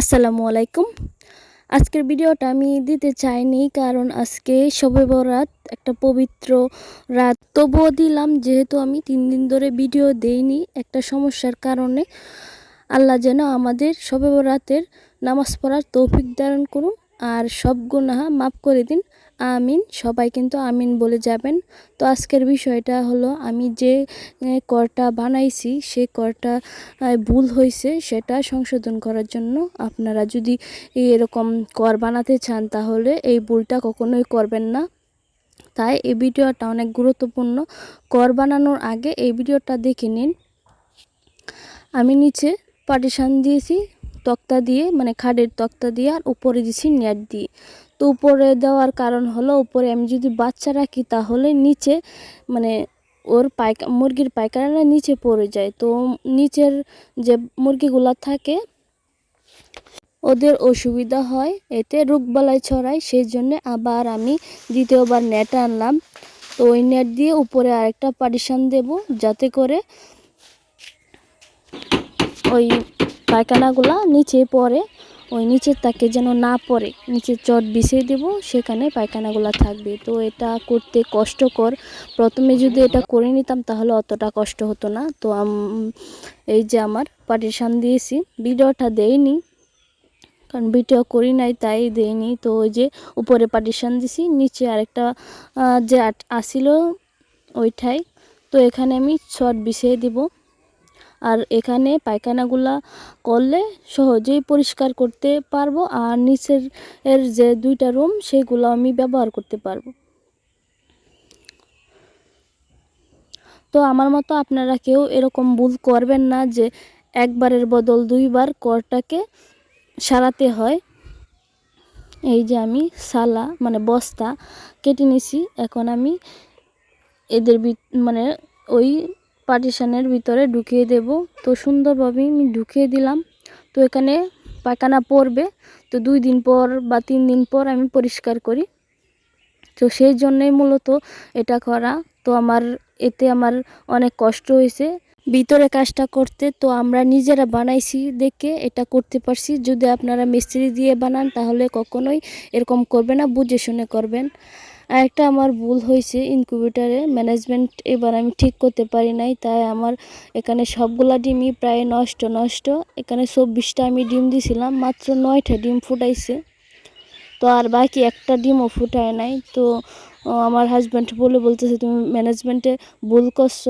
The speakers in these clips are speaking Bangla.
আসসালামু আলাইকুম। আজকের ভিডিওটা আমি দিতে চাইনি কারণ আজকে সবে বরাত, একটা পবিত্র রাত। তবুও দিলাম, যেহেতু আমি তিন দিন ধরে ভিডিও দেইনি একটা সমস্যার কারণে। আল্লাহ যেন আমাদের সবে বরাতের নামাজ পড়ার তৌফিক ধারণ করুন আর সব গুনাহা মাফ করে দিন। আমিন, সবাই কিন্তু আমিন বলে যাবেন। তো আজকের বিষয়টা হলো, আমি যে করটা বানাইছি, সে করটা ভুল হয়েছে সেটা সংশোধন করার জন্য আপনারা যদি এরকম কর বানাতে চান, তাহলে এই ভুলটা কখনোই করবেন না। তাই এই ভিডিওটা অনেক গুরুত্বপূর্ণ। কর বানানোর আগে এই ভিডিওটা দেখে নিন। আমি নিচে পার্টিশান দিয়েছি, তক্তা দিয়ে মানে খাডের তক্তা দিয়ে, আর উপরে দিয়েছি নেট দিয়ে। তো উপরে দেওয়ার কারণ হলো, উপরে আমি যদি বাচ্চা রাখি তাহলে নিচে মানে ওর পায়কা, মুরগির পায়খানাটা নিচে পড়ে যায়। তো নিচের যে মুরগিগুলো থাকে, ওদের অসুবিধা হয়, এতে রোগবালাই ছড়ায় সেই জন্য আবার আমি দ্বিতীয়বার নেট আনলাম। তো ওই নেট দিয়ে উপরে আরেকটা পার্টিশান দেব যাতে করে ওই পায়খানাগুলা নিচে পড়ে। ওই নিচের তাকে যেন না পড়ে, নিচে চট বিছিয়ে দেব, সেখানে পায়খানাগুলো থাকবে। তো এটা করতে কষ্টকর। প্রথমে যদি এটা করে নিতাম, তাহলে অতটা কষ্ট হতো না। তো এই যে আমার পার্টিশান দিয়েছি। ভিডিওটা দেয়নি কারণ ভিডিও করি নাই, তাই দেইনি। তো ওই যে উপরে পার্টিশান দিছি, নিচে আরেকটা যে আসিল ওইটাই তো এখানে আমি শর্ট বিছিয়ে দিব। আর এখানে পায়খানাগুলা করলে সহজেই পরিষ্কার করতে পারব আর নিচের এর যে দুইটা রুম সেগুলো আমি ব্যবহার করতে পারব। তো আমার মতো আপনারা কেউ এরকম ভুল করবেন না যে একবারের বদল দুইবার করটাকে সারাতে হয়। এই যে আমি সালা মানে বস্তা কেটে নিছি, এখন আমি এদের মানে ওই পার্টিশানের ভিতরে ঢুকিয়ে দেব। তো সুন্দরভাবে আমি ঢুকিয়ে দিলাম। তো এখানে পায়খানা পড়বে। তো দুই দিন পর বা তিন দিন পর আমি পরিষ্কার করি। তো সেই জন্যই মূলত এটা করা। তো আমার, এতে আমার অনেক কষ্ট হয়েছে। ভিতরে কাজটা করতে তো আমরা নিজেরা বানাইছি দেখে এটা করতে পারছি। যদি আপনারা মিস্ত্রি দিয়ে বানান তাহলে কখনোই এরকম করবে না, বুঝে শুনে করবেন। আর একটা আমার ভুল হয়েছে ইনকিউবেটারে ম্যানেজমেন্ট এবার আমি ঠিক করতে পারি নাই, তাই আমার এখানে সবগুলা ডিমই প্রায় নষ্ট নষ্ট। এখানে চব্বিশটা আমি ডিম দিছিলাম, মাত্র নয়টা ডিম ফুটাইছে। তো আর বাকি একটা ডিমও ফুটায় নাই। তো আমার হাজব্যান্ড বলে বলতেছে, তুমি ম্যানেজমেন্টে ভুল করছ।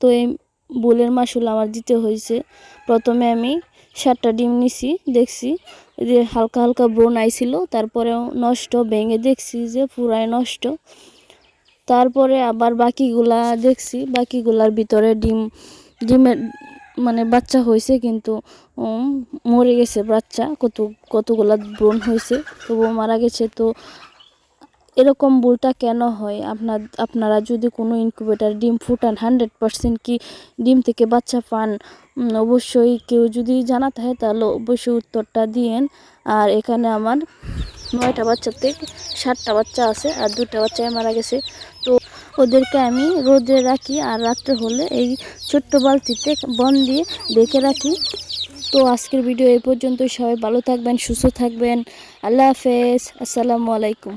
তো এই ভুলের মাসুল আমার দিতে হয়েছে। প্রথমে আমি সাতটা ডিম নিছি, দেখছি। যে হালকা হালকা ব্রণ আইছিল তারপরেও নষ্ট, ভেঙে দেখছি যে পুরাই নষ্ট। তারপরে আবার বাকিগুলা দেখছি, বাকিগুলার ভিতরে ডিম, ডিমের মানে বাচ্চা হয়েছে কিন্তু মরে গেছে বাচ্চা, কত, কতগুলা ব্রণ হয়েছে তবুও মারা গেছে। তো এরকম ভুলটা কেন হয়? আপনার আপনারা যদি কোনো ইনকিউবেটার ডিম ফুটান হান্ড্রেড পারসেন্ট কি ডিম থেকে বাচ্চা পান অবশ্যই কেউ যদি জানা থাকে তাহলে অবশ্যই উত্তরটা দিয়েন। আর এখানে আমার নয়টা বাচ্চা থেকে সাতটা বাচ্চা আছে আর দুটা বাচ্চায় মারা গেছে। তো ওদেরকে আমি রোদে রাখি আর রাত্রে হলে এই ছোট্ট বালতিতে বন দিয়ে ডেকে রাখি। তো আজকের ভিডিও এই পর্যন্তই। সবাই ভালো থাকবেন, সুস্থ থাকবেন। আল্লাহ হাফেজ। আসসালামু আলাইকুম।